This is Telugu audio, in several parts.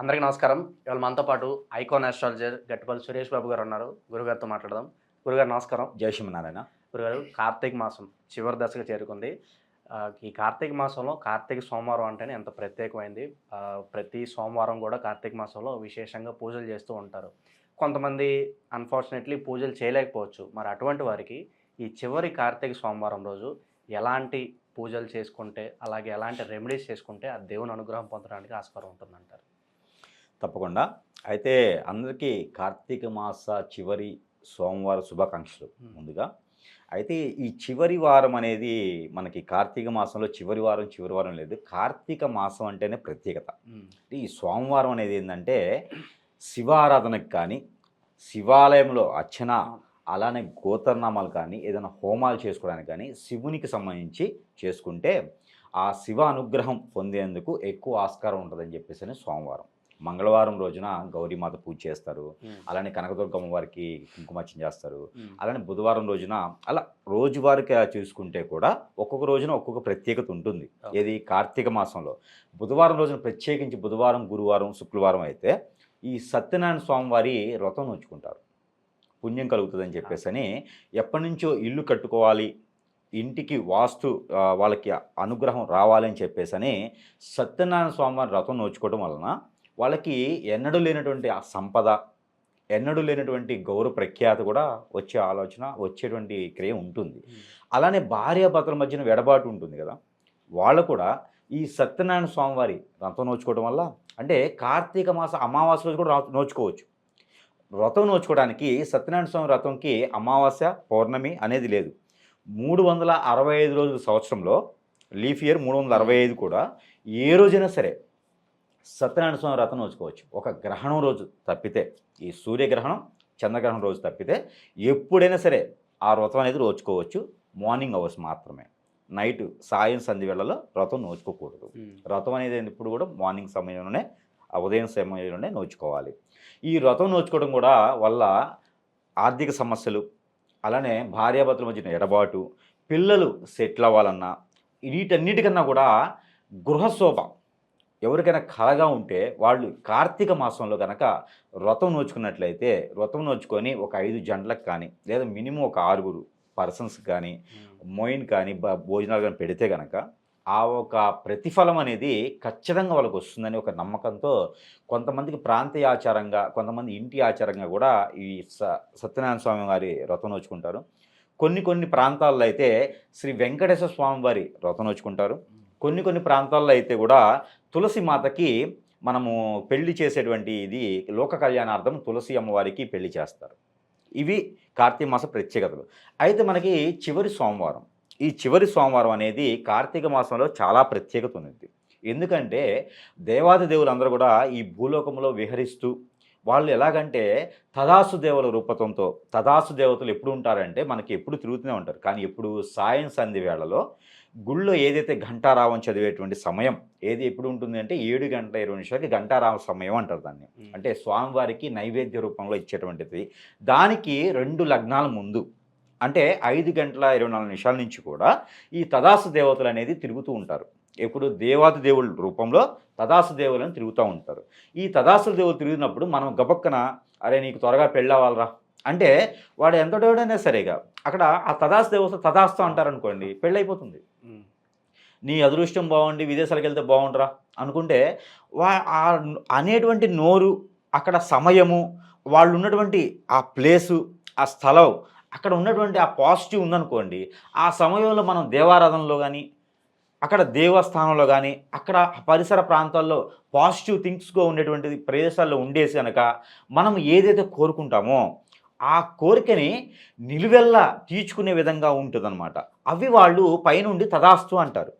అందరికీ నమస్కారం. ఇవాళ మనతో పాటు ఐకాన్ ఆస్ట్రాలజర్ గట్టుపల్లి సురేష్ బాబు గారు ఉన్నారు. గురుగారితో మాట్లాడదాం. గురుగారు నమస్కారం. జై శ్రీమన్నారాయణ. గురుగారు కార్తీక మాసం చివరి దశకు చేరుకుంది ఈ కార్తీక మాసంలో కార్తీక సోమవారం అంటేనే ఎంత ప్రత్యేకమైంది. ప్రతి సోమవారం కూడా కార్తీక మాసంలో విశేషంగా పూజలు చేస్తూ ఉంటారు. కొంతమంది అన్ఫార్చునేట్లీ పూజలు చేయలేకపోవచ్చు. మరి అటువంటి వారికి ఈ చివరి కార్తీక సోమవారం రోజు ఎలాంటి పూజలు చేసుకుంటే అలాగే ఎలాంటి రెమెడీస్ చేసుకుంటే ఆ దేవుని అనుగ్రహం పొందడానికి ఆస్కారం ఉంటుందంటారు? తప్పకుండా. అయితే అందరికీ కార్తీక మాస చివరి సోమవార శుభాకాంక్షలు. ముందుగా. అయితే ఈ చివరి వారం అనేది మనకి కార్తీక మాసంలో చివరి వారం చివరి వారం లేదు. కార్తీక మాసం అంటేనే ప్రత్యేకత. ఈ సోమవారం అనేది ఏంటంటే శివారాధనకు కానీ శివాలయంలో అర్చన అలానే గోతర్నామాలు కానీ ఏదైనా హోమాలు చేసుకోవడానికి కానీ శివునికి సంబంధించి చేసుకుంటే ఆ శివ అనుగ్రహం పొందేందుకు ఎక్కువ ఆస్కారం ఉంటుందని చెప్పేసి సోమవారం. మంగళవారం రోజున గౌరీమాత పూజ చేస్తారు. అలానే కనకదుర్గమ్మ వారికి కుంకుమార్చన చేస్తారు. అలానే బుధవారం రోజున అలా రోజువారీగా చూసుకుంటే కూడా ఒక్కొక్క రోజున ఒక్కొక్క ప్రత్యేకత ఉంటుంది. ఏది? కార్తీక మాసంలో. బుధవారం రోజున ప్రత్యేకించి బుధవారం గురువారం శుక్రవారం అయితే ఈ సత్యనారాయణ స్వామి వారి వ్రతం నోచుకుంటారు. పుణ్యం కలుగుతుందని చెప్పేసి అని ఎప్పటి నుంచో ఇల్లు కట్టుకోవాలి ఇంటికి వాస్తు వాళ్ళకి అనుగ్రహం రావాలి అని చెప్పేసి అని సత్యనారాయణ స్వామి వారి వ్రతం నోచుకోవడం వలన వాళ్ళకి ఎన్నడూ లేనటువంటి ఆ సంపద ఎన్నడూ లేనటువంటి గౌరవ ప్రఖ్యాత కూడా వచ్చే ఆలోచన వచ్చేటువంటి క్రియ ఉంటుంది. అలానే భార్యాభర్తల మధ్యన వెడబాటు ఉంటుంది కదా. వాళ్ళు కూడా ఈ సత్యనారాయణ స్వామి వారి వ్రతం నోచుకోవడం వల్ల అంటే కార్తీక మాస అమావాస్య రోజు కూడా నోచుకోవచ్చు. వ్రతం నోచుకోవడానికి సత్యనారాయణ స్వామి వ్రతంకి అమావాస్య పౌర్ణమి అనేది లేదు. మూడు వందల అరవై ఐదు రోజుల సంవత్సరంలో లీఫ్ ఇయర్ మూడు వందల అరవై ఐదు కూడా ఏ రోజైనా సరే సత్యనారాయణ స్వామి వ్రతం నోచుకోవచ్చు. ఒక గ్రహణం రోజు తప్పితే ఈ సూర్యగ్రహణం చంద్రగ్రహణం రోజు తప్పితే ఎప్పుడైనా సరే ఆ వ్రతం అనేది నోచుకోవచ్చు. మార్నింగ్ అవర్స్ మాత్రమే. నైట్ సాయం సంధి వేళలో వ్రతం నోచుకోకూడదు. వ్రతం అనేది ఇప్పుడు కూడా మార్నింగ్ సమయంలోనే ఉదయం సమయంలోనే నోచుకోవాలి. ఈ వ్రతం నోచుకోవడం కూడా వల్ల ఆర్థిక సమస్యలు అలానే భార్యాభర్తల మధ్యన ఎడబాటు పిల్లలు సెటిల్ అవ్వాలన్నా వీటన్నిటికన్నా కూడా గృహశోభ ఎవరికైనా కలగా ఉంటే వాళ్ళు కార్తీక మాసంలో కనుక వ్రతం నోచుకున్నట్లయితే వ్రతం నోచుకొని ఒక ఐదు జంటలకు కానీ లేదా మినిమం ఒక ఆరుగురు పర్సన్స్ కానీ. మోయిన్ కానీ భోజనాలు కానీ పెడితే కనుక ఆ ఒక ప్రతిఫలం అనేది ఖచ్చితంగా వాళ్ళకి వస్తుందని ఒక నమ్మకంతో కొంతమందికి ప్రాంతీయ ఆచారంగా కొంతమంది ఇంటి ఆచారంగా కూడా ఈ స సత్యనారాయణ స్వామి వారి వ్రతం నోచుకుంటారు. కొన్ని కొన్ని ప్రాంతాల్లో అయితే శ్రీ వెంకటేశ్వర స్వామి వారి వ్రతం నోచుకుంటారు. కొన్ని కొన్ని ప్రాంతాల్లో అయితే కూడా తులసి మాతకి మనము పెళ్ళి చేసేటువంటి ఇది లోక కళ్యాణార్థం తులసి అమ్మవారికి పెళ్ళి చేస్తారు. ఇవి కార్తీక మాస ప్రత్యేకతలు. అయితే మనకి చివరి సోమవారం. ఈ చివరి సోమవారం అనేది కార్తీక మాసంలో చాలా ప్రత్యేకత ఉంది ఎందుకంటే దేవాది దేవులందరూ కూడా ఈ భూలోకంలో విహరిస్తూ వాళ్ళు ఎలాగంటే తదాసు దేవుల రూపతంతో తదాసు దేవతలు ఎప్పుడు ఉంటారంటే మనకి ఎప్పుడు తిరుగుతూనే ఉంటారు. కానీ ఎప్పుడు సాయం సంధి వేళలో గుళ్ళో ఏదైతే ఘంటారావం చదివేటువంటి సమయం ఏది ఎప్పుడు ఉంటుంది అంటే ఏడు గంటల ఇరవై నిమిషాలకి ఘంటారావ సమయం అంటారు దాన్ని. అంటే స్వామివారికి నైవేద్య రూపంలో ఇచ్చేటువంటిది. దానికి రెండు లగ్నాల ముందు అంటే ఐదు గంటల ఇరవై నాలుగు నిమిషాల నుంచి కూడా ఈ తదాసు దేవతలు అనేది తిరుగుతూ ఉంటారు. ఎప్పుడు దేవాది దేవుళ్ళ రూపంలో తదాసు దేవులను తిరుగుతూ ఉంటారు. ఈ తదాసు దేవులు తిరిగినప్పుడు మనం గబక్కన అరే నీకు త్వరగా పెళ్ళవాలరా అంటే వాడు ఎంతటోడైనా సరేగా అక్కడ ఆ తదాసు దేవత తదాస్తు అంటారనుకోండి పెళ్ళైపోతుంది. నీ అదృష్టం బాగుండి విదేశాలకు వెళ్తే బాగుండరా. అనుకుంటే వా ఆ అనేటువంటి నోరు అక్కడ సమయము వాళ్ళు ఉన్నటువంటి ఆ ప్లేసు ఆ స్థలం అక్కడ ఉన్నటువంటి ఆ పాజిటివ్ ఉందనుకోండి ఆ సమయంలో మనం దేవారాధనలో కానీ అక్కడ దేవస్థానంలో కానీ అక్కడ పరిసర ప్రాంతాల్లో పాజిటివ్ థింగ్స్గా ఉండేటువంటి ప్రదేశాల్లో ఉండేసి కనుక మనం ఏదైతే కోరుకుంటామో ఆ కోరికని నిలువెల్లా తీర్చుకునే విధంగా ఉంటుందన్నమాట. అవి వాళ్ళు పైనుండి తదాస్తు అంటారు.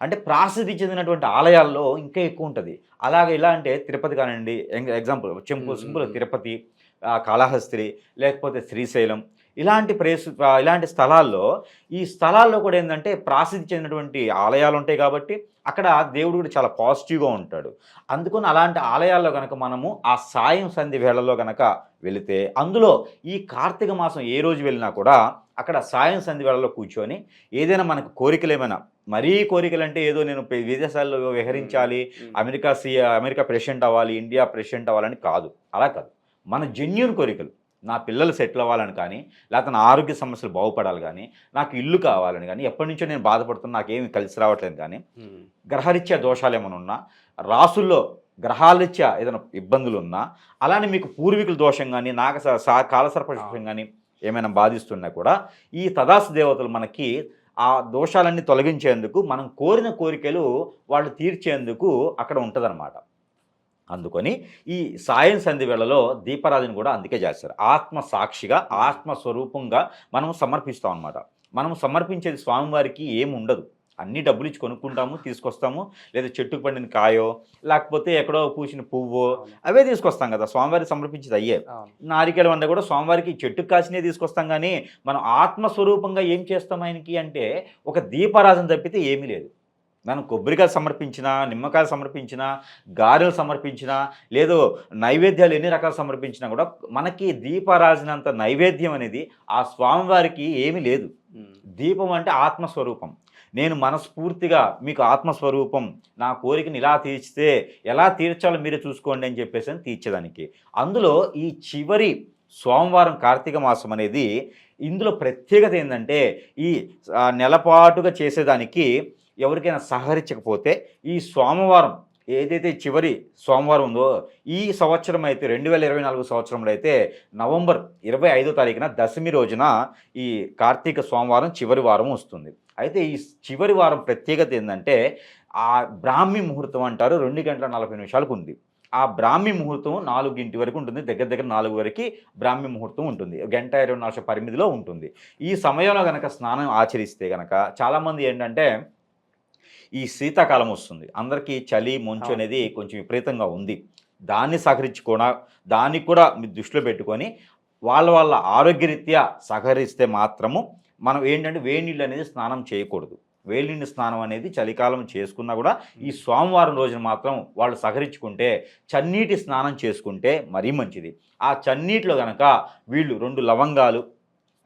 అంటే ప్రాసిద్ధి చెందినటువంటి ఆలయాల్లో ఇంకా ఎక్కువ ఉంటుంది. అలాగే ఇలా అంటే తిరుపతి కానివ్వండి ఎగ్జాంపుల్ సింపుల్ సింపుల్ తిరుపతి ఆ, కాళహస్తి లేకపోతే శ్రీశైలం ఇలాంటి ప్లేస్ ఆ, ఇలాంటి స్థలాల్లో ఈ స్థలాల్లో కూడా ఏంటంటే ప్రాసిద్ధి చెందినటువంటి ఆలయాలు ఉంటాయి కాబట్టి అక్కడ దేవుడు కూడా చాలా పాజిటివ్గా ఉంటాడు. అందుకని అలాంటి ఆలయాల్లో కనుక మనము ఆ సాయం సంధి వేళల్లో కనుక వెళితే అందులో ఈ కార్తీక మాసం ఏ రోజు వెళ్ళినా కూడా అక్కడ సాయం సంధి వేళలో కూర్చొని ఏదైనా మనకు కోరికలు ఏమైనా మరీ కోరికలు అంటే ఏదో నేను విదేశాల్లో విహరించాలి అమెరికా సి అమెరికా ప్రెసిడెంట్ అవ్వాలి ఇండియా ప్రెసిడెంట్ అవ్వాలని కాదు. అలా కాదు. మన జెన్యున్ కోరికలు. నా పిల్లలు సెటిల్ అవ్వాలని కానీ లేకపోతే నా ఆరోగ్య సమస్యలు బాగుపడాలి కానీ నాకు ఇల్లు కావాలని కానీ ఎప్పటి నుంచో నేను బాధపడుతున్నా నాకేమి కలిసి రావట్లేదు కానీ. గ్రహరీత్యా దోషాలు ఏమైనా ఉన్నా రాసుల్లో గ్రహాలరీత్యా ఏదైనా ఇబ్బందులు ఉన్నా అలానే మీకు పూర్వీకుల దోషం కానీ నాగ స- సా- కాలసర్ప దోషం కానీ ఏమైనా బాధిస్తున్నా కూడా ఈ తదాసు దేవతలు మనకి ఆ దోషాలన్నీ తొలగించేందుకు మనం కోరిన కోరికలు వాళ్ళు తీర్చేందుకు అక్కడ ఉంటుందన్నమాట అందుకొని ఈ సాయం సంధి వేళలో దీపారాధన కూడా అందుకే చేస్తారు. ఆత్మ సాక్షిగా ఆత్మ స్వరూపంగా మనం సమర్పిస్తాం అనమాట మనం సమర్పించేది స్వామివారికి ఏమి ఉండదు. అన్ని డబ్బులు ఇచ్చి కొనుక్కుంటాము తీసుకొస్తాము. లేదా చెట్టుకు పండిన కాయో లేకపోతే ఎక్కడో పూసిన పువ్వో. అవే తీసుకొస్తాం కదా. స్వామివారికి సమర్పించేది అయ్యే. నారికేల వండ కూడా స్వామివారికి చెట్టుకు కాసినే తీసుకొస్తాం కానీ మనం ఆత్మస్వరూపంగా ఏం చేస్తాం ఆయనకి అంటే ఒక దీపారాధన తప్పితే ఏమీ లేదు. మనం కొబ్బరికాయలు సమర్పించినా నిమ్మకాయలు సమర్పించినా గారెలు సమర్పించినా లేదో నైవేద్యాలు ఎన్ని రకాలు సమర్పించినా కూడా మనకి దీపారాజనంత నైవేద్యం అనేది ఆ స్వామివారికి ఏమీ లేదు. దీపం అంటే ఆత్మస్వరూపం. నేను మనస్ఫూర్తిగా మీకు ఆత్మస్వరూపం నా కోరికని ఇలా తీర్చితే ఎలా తీర్చాలో మీరే చూసుకోండి అని చెప్పేసి అని తీర్చేదానికి. అందులో ఈ చివరి సోమవారం కార్తీక మాసం అనేది ఇందులో ప్రత్యేకత ఏంటంటే ఈ నెలపాటుగా చేసేదానికి ఎవరికైనా సహకరించకపోతే ఈ సోమవారం ఏదైతే చివరి సోమవారం ఉందో ఈ సంవత్సరం అయితే రెండు వేల ఇరవై నాలుగు సంవత్సరంలో అయితే నవంబర్ ఇరవై ఐదో తారీఖున దశమి రోజున ఈ కార్తీక సోమవారం చివరి వారం వస్తుంది. అయితే ఈ చివరి వారం ప్రత్యేకత ఏంటంటే ఆ బ్రాహ్మీ ముహూర్తం అంటారు రెండు గంటల నలభై నిమిషాలకు ఉంది. ఆ బ్రాహ్మీ ముహూర్తం నాలుగింటి వరకు ఉంటుంది దగ్గర దగ్గర నాలుగు వరకు బ్రాహ్మీ ముహూర్తం ఉంటుంది. గంట ఇరవై నాలుగు పరిమితిలో ఉంటుంది. ఈ సమయంలో కనుక స్నానం ఆచరిస్తే కనుక చాలామంది ఏంటంటే ఈ శీతాకాలం వస్తుంది. అందరికీ చలి మంచు. అనేది కొంచెం విపరీతంగా ఉంది. దాన్ని సహకరించుకోన దాన్ని కూడా మీరు దృష్టిలో పెట్టుకొని వాళ్ళ వాళ్ళ ఆరోగ్యరీత్యా సహకరిస్తే మాత్రము మనం ఏంటంటే వేడి నీళ్ళు అనేది స్నానం చేయకూడదు. వేడి నీళ్ళు స్నానం అనేది చలికాలం చేసుకున్నా కూడా ఈ సోమవారం రోజున మాత్రం వాళ్ళు సహకరించుకుంటే చన్నీటి స్నానం చేసుకుంటే మరీ మంచిది. ఆ చన్నీటిలో గనక వీళ్ళు రెండు లవంగాలు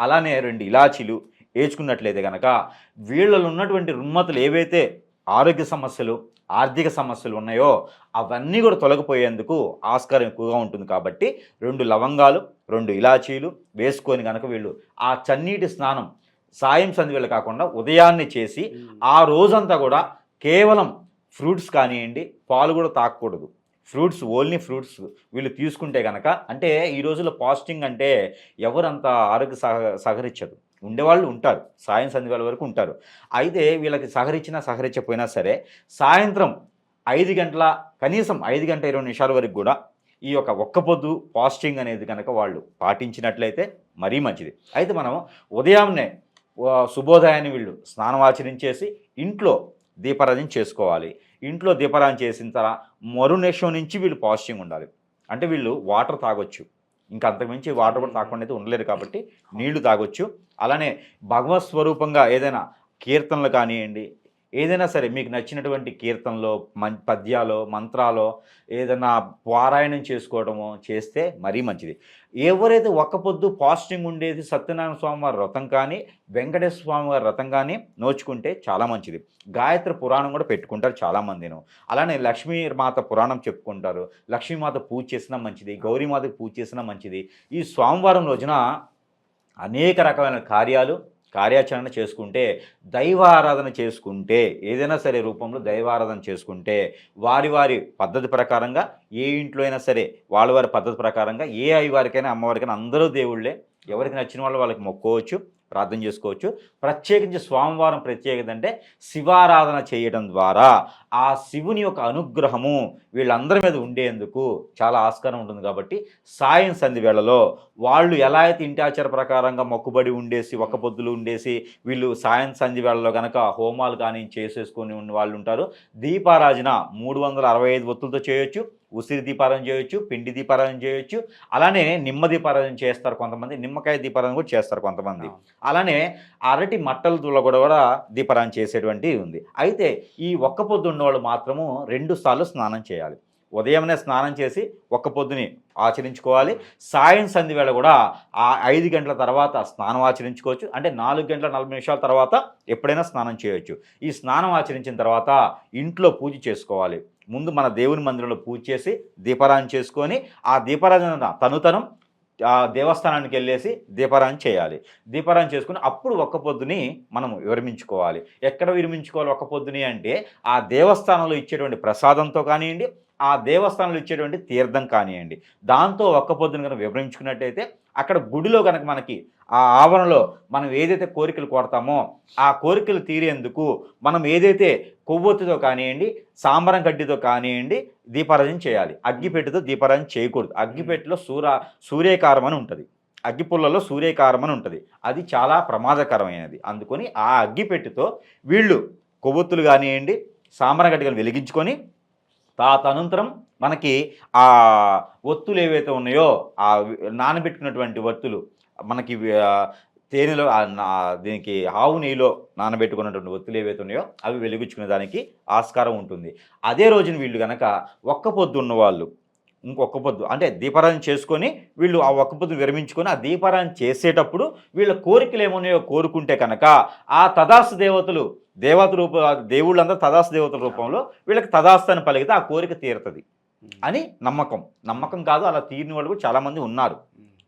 అలానే రెండు ఇలాచీలు వేసుకున్నట్లయితే గనక వీళ్ళలో ఉన్నటువంటి రుమ్మతులు ఏవైతే ఆరోగ్య సమస్యలు ఆర్థిక సమస్యలు ఉన్నాయో అవన్నీ కూడా తొలగిపోయేందుకు ఆస్కారం ఎక్కువగా ఉంటుంది కాబట్టి రెండు లవంగాలు రెండు ఇలాచీలు వేసుకొని కనుక వీళ్ళు ఆ చన్నీటి స్నానం సాయం సంధ్యవేళ కాకుండా ఉదయాన్నే చేసి. ఆ రోజంతా కూడా కేవలం ఫ్రూట్స్ కానివ్వండి పాలు కూడా తాగకూడదు ఫ్రూట్స్ ఓన్లీ ఫ్రూట్స్ వీళ్ళు తీసుకుంటే కనుక అంటే ఈ రోజుల్లో పాస్టింగ్ అంటే ఎవరంత ఆరోగ్య సహ సహకరించదు ఉండేవాళ్ళు ఉంటారు. సాయం సంధ్యవేళ వరకు ఉంటారు. అయితే వీళ్ళకి సహరించినా సహరించకపోయినా సరే సాయంత్రం ఐదు గంటల కనీసం ఐదు గంట ఇరవై నిమిషాల వరకు కూడా ఈ యొక్క ఒక్క పొద్దు పాస్టింగ్ అనేది కనుక వాళ్ళు పాటించినట్లయితే మరీ మంచిది. అయితే మనం ఉదయాన్నే శుభోదయాన్ని వీళ్ళు స్నానం ఆచరించేసి ఇంట్లో దీపారాధన చేసుకోవాలి. ఇంట్లో దీపారాధన చేసిన తర్వాత మరునేషం నుంచి వీళ్ళు పాస్టింగ్ ఉండాలి. అంటే వీళ్ళు వాటర్ తాగొచ్చు. ఇంకా అంతకుమించి వాటర్ కూడా తాగకుండా అయితే ఉండలేరు కాబట్టి నీళ్ళు తాగొచ్చు. అలానే భగవత్ స్వరూపంగా ఏదైనా కీర్తనలు కానివ్వండి ఏదైనా సరే మీకు నచ్చినటువంటి కీర్తనలో మం పద్యాలో మంత్రాలో ఏదైనా పారాయణం చేసుకోవడమో చేస్తే మరీ మంచిది. ఎవరైతే ఒక్క పొద్దు పాస్టింగ్ ఉండేది సత్యనారాయణ స్వామి వారి వ్రతం కానీ వెంకటేశ్వర స్వామి వారి వ్రతం కానీ నోచుకుంటే చాలా మంచిది. గాయత్రి పురాణం కూడా పెట్టుకుంటారు చాలామందిను అలానే లక్ష్మీ మాత పురాణం చెప్పుకుంటారు. లక్ష్మీమాత పూజ చేసినా మంచిది గౌరీమాతకి పూజ చేసినా మంచిది. ఈ సోమవారం రోజున అనేక రకమైన కార్యాలు కార్యాచరణ చేసుకుంటే దైవారాధన చేసుకుంటే ఏదైనా సరే రూపంలో దైవారాధన చేసుకుంటే వారి వారి పద్ధతి ప్రకారంగా ఏ ఇంట్లో అయినా సరే వాళ్ళ వారి పద్ధతి ప్రకారంగా ఏ అయ్య వారికైనా అమ్మవారికైనా అందరూ దేవుళ్ళే. ఎవరికి నచ్చిన వాళ్ళు వాళ్ళకి మొక్కోవచ్చు. ప్రార్థన చేసుకోవచ్చు. ప్రత్యేకించి స్వామివారం ప్రత్యేకత అంటే శివారాధన చేయడం ద్వారా ఆ శివుని యొక్క అనుగ్రహము వీళ్ళందరి మీద ఉండేందుకు చాలా ఆస్కారం ఉంటుంది కాబట్టి సాయం సంధి వేళలో వాళ్ళు ఎలా అయితే ఇంటి ఆచార ప్రకారంగా మొక్కుబడి ఉండేసి ఒక్క పొద్దులు ఉండేసి వీళ్ళు సాయం సంధి వేళలో కనుక హోమాలు కానీ చేసేసుకొని ఉన్న వాళ్ళు ఉంటారు. దీపారాజన మూడు వందల అరవై ఐదు ఒత్తులతో చేయొచ్చు. ఉసిరి దీపారాధన చేయొచ్చు పిండి దీపారాధన చేయొచ్చు. అలానే నిమ్మ దీపారాధన చేస్తారు కొంతమంది నిమ్మకాయ దీపారాధన కూడా చేస్తారు కొంతమంది. అలానే అరటి మట్టలతో కూడా కూడా దీపారాధన చేసేటువంటి ఉంది. అయితే ఈ ఒక్క పొద్దు ఉన్నవాళ్ళు మాత్రము రెండు సార్లు స్నానం చేయాలి. ఉదయమే స్నానం చేసి ఒక్క పొద్దుని ఆచరించుకోవాలి. సాయం సంధి వేళ కూడా ఆ ఐదు గంటల తర్వాత స్నానం ఆచరించుకోవచ్చు. అంటే నాలుగు గంటల నలభై నిమిషాల తర్వాత ఎప్పుడైనా స్నానం చేయొచ్చు. ఈ స్నానం ఆచరించిన తర్వాత ఇంట్లో పూజ చేసుకోవాలి. ముందు మన దేవుని మందిరంలో పూజ చేసి దీపారాధన చేసుకొని ఆ దీపారాధన తనుతనం ఆ దేవస్థానానికి వెళ్ళేసి దీపారాధన చేయాలి. దీపారాధన చేసుకుని అప్పుడు ఒక్క పొద్దుని మనం విరమించుకోవాలి. ఎక్కడ విరమించుకోవాలి ఒక్క పొద్దుని అంటే ఆ దేవస్థానంలో ఇచ్చేటువంటి ప్రసాదంతో కానివ్వండి ఆ దేవస్థానంలో ఇచ్చేటువంటి తీర్థం కానివ్వండి. దాంతో ఒక్క పొద్దున కనుక వివరించుకున్నట్టయితే అక్కడ గుడిలో కనుక మనకి ఆ ఆవరణలో మనం ఏదైతే కోరికలు కోరతామో ఆ కోరికలు తీరేందుకు మనం ఏదైతే కొవ్వొత్తితో కానివ్వండి సాంబరం గడ్డితో కానివ్వండి దీపారాధన చేయాలి. అగ్గిపెట్టెతో దీపారాధన చేయకూడదు. అగ్గిపెట్టెలో సూర సూర్యకారం అని ఉంటుంది. అగ్గిపుల్లలో సూర్యకారం అని ఉంటుంది. అది చాలా ప్రమాదకరమైనది. అందుకొని ఆ అగ్గిపెట్టెతో వీళ్ళు కొవ్వొత్తులు కానివ్వండి సాంబరం గడ్డికలు వెలిగించుకొని ఆ మనకి ఆ ఒత్తులు ఏవైతే ఉన్నాయో ఆ నానబెట్టుకున్నటువంటి ఒత్తులు మనకి తేనెలో దీనికి ఆవు నెయ్యిలో నానబెట్టుకున్నటువంటి ఒత్తులు ఏవైతే ఉన్నాయో అవి వెలిగించుకునే దానికి ఆస్కారం ఉంటుంది. అదే రోజున వీళ్ళు కనుక ఒక్క పొద్దున్న వాళ్ళు ఇంకొక పొద్దు. అంటే దీపారాధన చేసుకొని వీళ్ళు ఆ ఒక్క పొద్దు విరమించుకొని ఆ దీపారాధన చేసేటప్పుడు వీళ్ళ కోరికలు ఏమున్నాయో కోరుకుంటే కనుక ఆ తదాస్తు దేవతలు దేవత రూప దేవుళ్ళందరూ తదాస్తు దేవతల రూపంలో వీళ్ళకి తదాస్తు అని పలిగితే ఆ కోరిక తీరుతుంది అని నమ్మకం. నమ్మకం కాదు అలా తీరిన వాళ్ళు కూడా చాలామంది ఉన్నారు.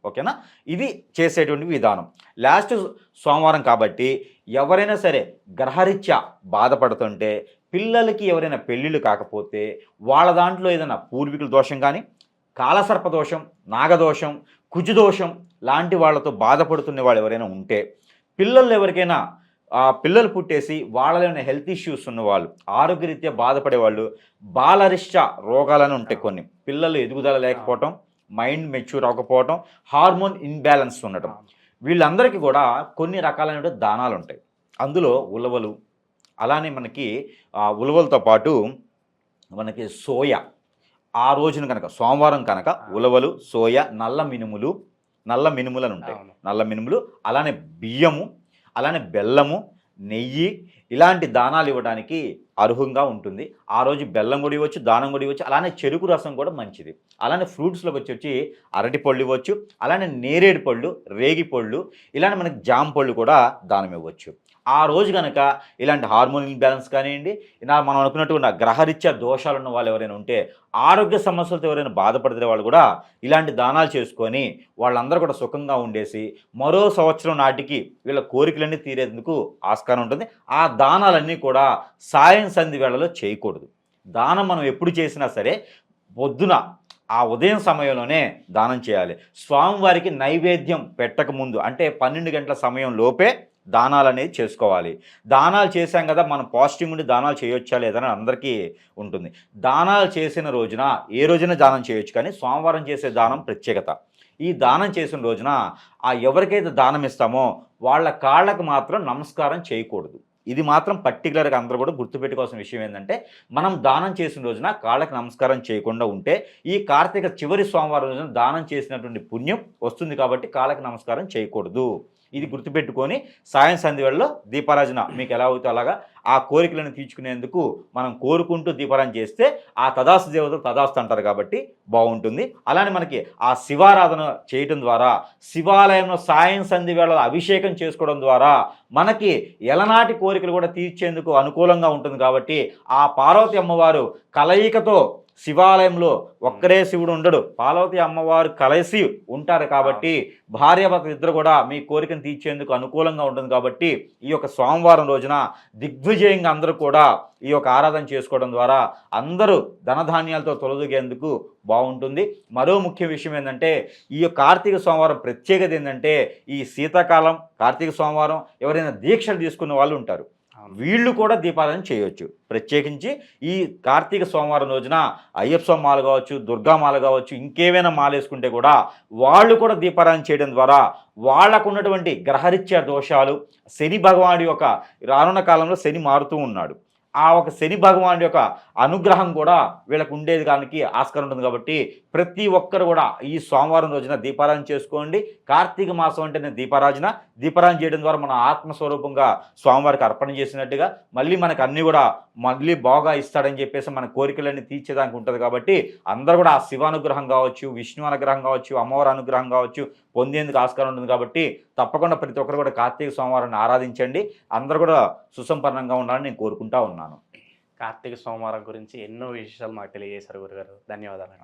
ఓకేనా? ఇది చేసేటువంటి విధానం. లాస్ట్ సోమవారం కాబట్టి ఎవరైనా సరే గ్రహరీత్యా బాధపడుతుంటే పిల్లలకి ఎవరైనా పెళ్ళిళ్ళు కాకపోతే వాళ్ళ దాంట్లో ఏదైనా పూర్వీకుల దోషం కానీ కాలసర్ప దోషం నాగదోషం కుజుదోషం లాంటి వాళ్ళతో బాధపడుతున్న వాళ్ళు ఎవరైనా ఉంటే పిల్లలు ఎవరికైనా ఆ పిల్లలు పుట్టేసి వాళ్ళలో ఏమైనా హెల్త్ ఇష్యూస్ ఉన్నవాళ్ళు ఆరోగ్యరీత్యా బాధపడే వాళ్ళు బాలరిష్ట రోగాలని ఉంటాయి కొన్ని పిల్లలు ఎదుగుదల లేకపోవటం మైండ్ మెచ్యూర్ అవ్వకపోవటం హార్మోన్ ఇన్బ్యాలెన్స్ ఉండటం. వీళ్ళందరికీ కూడా కొన్ని రకాలైన దానాలు ఉంటాయి అందులో ఉలవలు అలానే మనకి ఉలవలతో పాటు మనకి సోయా. ఆ రోజున కనుక సోమవారం కనుక ఉలవలు సోయా నల్ల మినుములు నల్ల మినుములు అని ఉంటాయి. నల్ల మినుములు అలానే బియ్యము అలానే బెల్లము నెయ్యి ఇలాంటి దానాలు ఇవ్వడానికి అర్హంగా ఉంటుంది. ఆ రోజు బెల్లం కూడా ఇవ్వచ్చు దానం కూడా ఇవ్వచ్చు అలానే చెరుకు రసం కూడా మంచిది. అలానే ఫ్రూట్స్లోకి వచ్చి వచ్చి అరటి పళ్ళు ఇవ్వచ్చు అలానే నేరేడు పళ్ళు రేగి పళ్ళు ఇలానే మనకి జామ పళ్ళు కూడా దానం ఇవ్వచ్చు. ఆ రోజు కనుక ఇలాంటి హార్మోన్ బ్యాలెన్స్ కానివ్వండి ఇలా మనం అనుకున్నట్టుగా గ్రహరీత్యా దోషాలు ఉన్న వాళ్ళు ఎవరైనా ఉంటే ఆరోగ్య సమస్యలతో ఎవరైనా బాధపడితే వాళ్ళు కూడా ఇలాంటి దానాలు చేసుకొని వాళ్ళందరూ కూడా సుఖంగా ఉండేసి మరో సంవత్సరం నాటికి వీళ్ళ కోరికలన్నీ తీరేందుకు ఆస్కారం ఉంటుంది. ఆ దానాలన్నీ కూడా సాయం సంధి వేళలో చేయకూడదు. దానం మనం ఎప్పుడు చేసినా సరే పొద్దున ఆ ఉదయం సమయంలోనే దానం చేయాలి. స్వామివారికి నైవేద్యం పెట్టకముందు అంటే పన్నెండు గంటల సమయం లోపే దానాలు అనేది చేసుకోవాలి. దానాలు చేశాం కదా మనం పాజిటివ్ ఉండి దానాలు చేయొచ్చా లేదని అందరికీ ఉంటుంది. దానాలు చేసిన రోజున ఏ రోజున దానం చేయొచ్చు కానీ సోమవారం చేసే దానం ప్రత్యేకత. ఈ దానం చేసిన రోజున ఆ ఎవరికైతే దానం ఇస్తామో వాళ్ళ కాళ్ళకు మాత్రం నమస్కారం చేయకూడదు. ఇది మాత్రం పర్టికులర్గా అందరూ కూడా గుర్తుపెట్టుకోవాల్సిన విషయం ఏంటంటే మనం దానం చేసిన రోజున కాళ్ళకి నమస్కారం చేయకుండా ఉంటే ఈ కార్తీక చివరి సోమవారం రోజున దానం చేసినటువంటి పుణ్యం వస్తుంది కాబట్టి కాళ్ళకి నమస్కారం చేయకూడదు. ఇది గుర్తుపెట్టుకొని సాయం సంధి వేళలో దీపారాజన మీకు ఎలా అవుతుందో అలాగా ఆ కోరికలను తీర్చుకునేందుకు మనం కోరుకుంటూ దీపారాజన చేస్తే ఆ తదాస్తు దేవత తదాస్తు అంటారు కాబట్టి బాగుంటుంది. అలానే మనకి ఆ శివారాధన చేయటం ద్వారా శివాలయంలో సాయం సంధి వేళలో అభిషేకం చేసుకోవడం ద్వారా మనకి ఎలనాటి కోరికలు కూడా తీర్చేందుకు అనుకూలంగా ఉంటుంది కాబట్టి ఆ పార్వతి అమ్మవారు కలయికతో శివాలయంలో ఒక్కరే శివుడు ఉండడు. పార్వతి అమ్మవారు కలిసి ఉంటారు కాబట్టి భార్యాభర్త ఇద్దరు కూడా మీ కోరికను తీర్చేందుకు అనుకూలంగా ఉంటుంది కాబట్టి ఈ యొక్క సోమవారం రోజున దిగ్విజయంగా అందరూ కూడా ఈ యొక్క ఆరాధన చేసుకోవడం ద్వారా అందరూ ధనధాన్యాలతో తొలదొగేందుకు బాగుంటుంది. మరో ముఖ్య విషయం ఏంటంటే ఈ యొక్క కార్తీక సోమవారం ప్రత్యేకత ఏంటంటే ఈ శీతాకాలం కార్తీక సోమవారం ఎవరైనా దీక్షలు తీసుకున్న వాళ్ళు ఉంటారు. వీళ్ళు కూడా దీపారాధన చేయొచ్చు. ప్రత్యేకించి ఈ కార్తీక సోమవారం రోజున అయ్యప్ప స్వామి మాల కావచ్చు దుర్గా మాల కావచ్చు ఇంకేమైనా మాల వేసుకుంటే కూడా వాళ్ళు కూడా దీపారాధన చేయడం ద్వారా వాళ్ళకు ఉన్నటువంటి గ్రహరీత్యా దోషాలు శని భగవానుడి యొక్క రానున్న కాలంలో శని మారుతూ ఉన్నాడు. ఆ ఒక శని భగవానుడి యొక్క అనుగ్రహం కూడా వీళ్ళకు ఉండేది దానికి ఆస్కారం ఉంటుంది కాబట్టి ప్రతి ఒక్కరు కూడా ఈ సోమవారం రోజున దీపారాధన చేసుకోండి. కార్తీక మాసం అంటేనే దీపారాజన దీపారాధన చేయడం ద్వారా మన ఆత్మస్వరూపంగా స్వామివారికి అర్పణ చేసినట్టుగా మళ్ళీ మనకు అన్నీ కూడా మళ్ళీ బాగా ఇస్తాడని చెప్పేసి మన కోరికలన్నీ తీర్చేదానికి ఉంటుంది కాబట్టి అందరూ కూడా ఆ శివానుగ్రహం కావచ్చు విష్ణు అనుగ్రహం కావచ్చు అమ్మవారి అనుగ్రహం కావచ్చు పొందేందుకు ఆస్కారం ఉంటుంది కాబట్టి తప్పకుండా ప్రతి ఒక్కరు కూడా కార్తీక సోమవారాన్ని ఆరాధించండి. అందరూ కూడా సుసంపన్నంగా ఉండాలని నేను కోరుకుంటా ఉన్నాను. కార్తీక సోమవారం గురించి ఎన్నో విషయాలు మాకు తెలియజేశారు గురుగారు. ధన్యవాదాలు